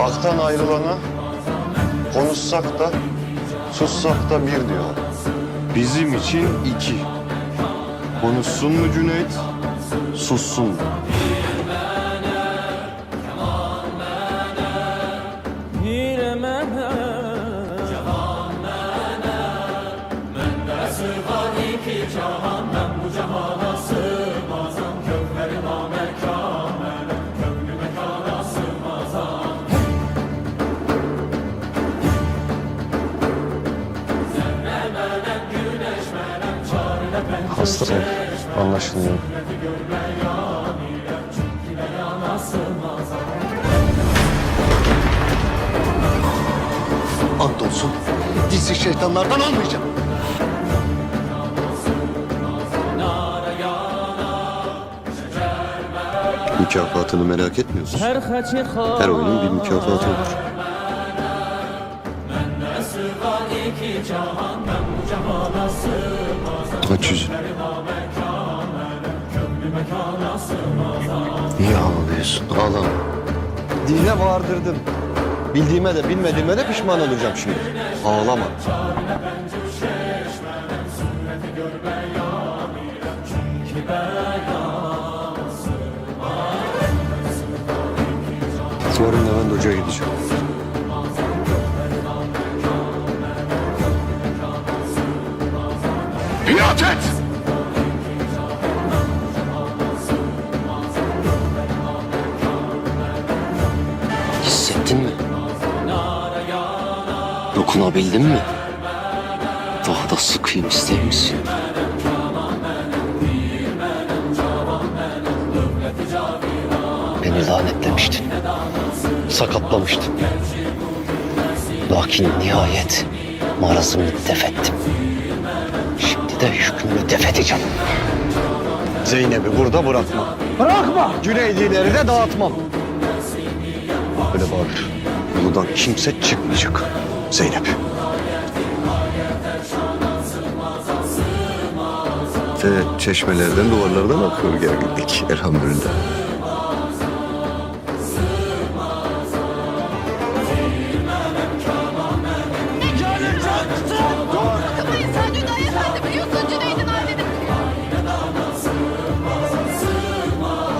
Hak'tan ayrılana konuşsak da sussak da bir diyor. Bizim için iki. Konuşsun mu Cüneyt? Sussun mu? Hastayım. Anlaşılıyor. Andolsun dizi şeytanlardan olmayacağım. Mükafatını merak etmiyorsun. Her oyunun bir mükafatı olur. Aç yüzünü. Niye ağlıyorsun? Ağlama. Dine vardırdım. Bildiğime de bilmediğime de pişman olacağım şimdi. Ağlama. Yarın da ben de hocaya gideceğim. İnat et! Mi? Dokunabildin mi? Daha da sıkayım ister misin? Beni lanetlemiştin. Sakatlamıştın. Lakin nihayet marazımı def ettim. Şimdi de hükmümü def edeceğim. Zeynep'i burada bırakma. Bırakma! Cüneydi'leri de dağıtmam. Böyle bağır. Buradan kimse çıkmayacak. Zeynep. Evet, çeşmelerden, duvarlardan akıyor gerginlik. Elhamdülillah.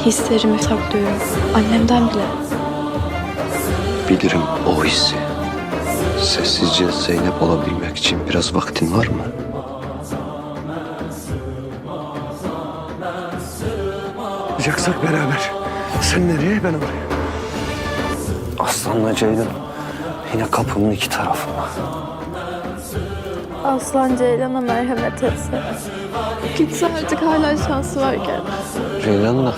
Hislerimi saklıyorum. Annemden bile. Bilirim o hissi. Sessizce Zeynep olabilmek için biraz vaktin var mı? Yapacaksak beraber. Sen nereye, ben oraya. Aslanla Ceylan yine kapının iki tarafında. Aslan Ceylan'a merhamet etse. Gitse artık hala şansı varken. Ceylan da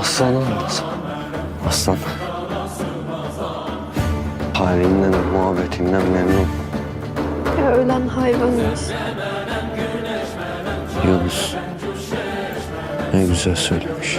aslanı anlasın. Aslan. Halinden, muhabbetinden memnun. Ya ölen hayvanmış. Yunus ne güzel söylemiş.